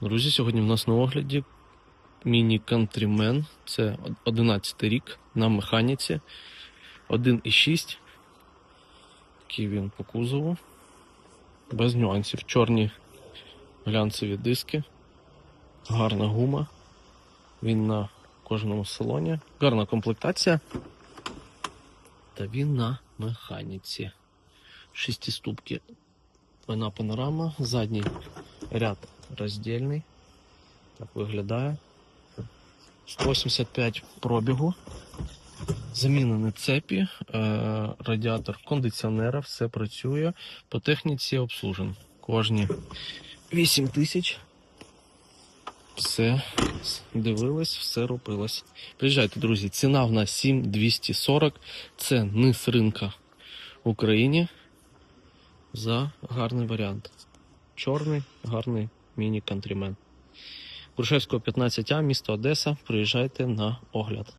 Друзі, сьогодні в нас на огляді Міні Countryman. Це 11 рік на механіці. 1,6. Такий він по кузову. Без нюансів. Чорні глянцеві диски. Гарна гума. Він на кожному салоні. Гарна комплектація. Та він на механіці. Шестиступки. Вона панорама. Задній ряд роздільний. Так виглядає. 185 пробігу. Замінені цепі, е, радіатор кондиціонера, все працює. По техніці обслужен. Кожні 8 тисяч. Все дивилось, все робилось. Приїжджайте, друзі. Ціна в нас 7240. Це низ ринка в Україні. За гарний варіант. Чорний, гарний міні-кантрімен. Грушевського 15А, місто Одеса. Приїжджайте на огляд.